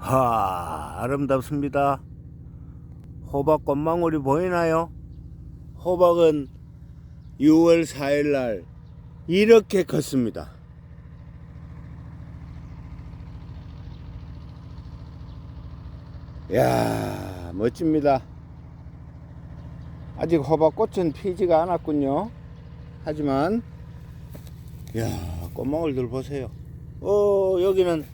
하, 아름답습니다. 호박 꽃망울이 보이나요? 호박은 6월 4일 날 이렇게 컸습니다. 야 멋집니다. 아직 호박꽃은 피지가 않았군요. 하지만, 야 꽃망울들 보세요. 어, 여기는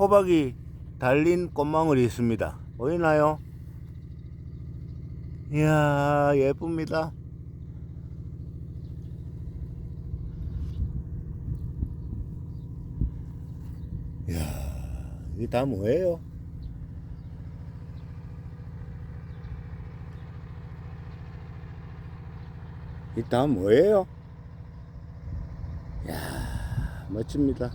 호박이 달린 꽃망울이 있습니다. 보이나요? 이야, 예쁩니다. 이야, 이게 다 뭐예요? 이게 다 뭐예요? 이야, 멋집니다.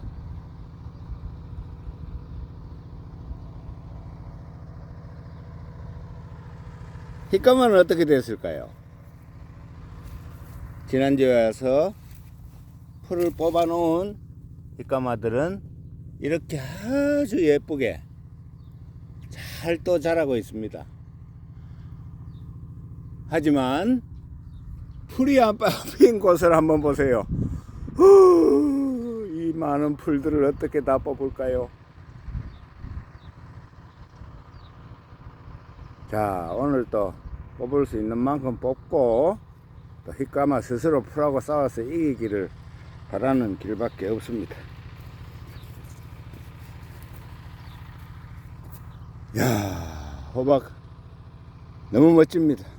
흰까마는 어떻게 됐을까요? 지난주에 와서 풀을 뽑아 놓은 흰까마들은 이렇게 아주 예쁘게 잘 또 자라고 있습니다. 하지만 풀이 안핀 곳을 한번 보세요. 후, 이 많은 풀들을 어떻게 다 뽑을까요? 자, 오늘 또 뽑을 수 있는 만큼 뽑고 또 휘까마 스스로 풀하고 싸워서 이기기를 바라는 길밖에 없습니다. 야, 호박 너무 멋집니다.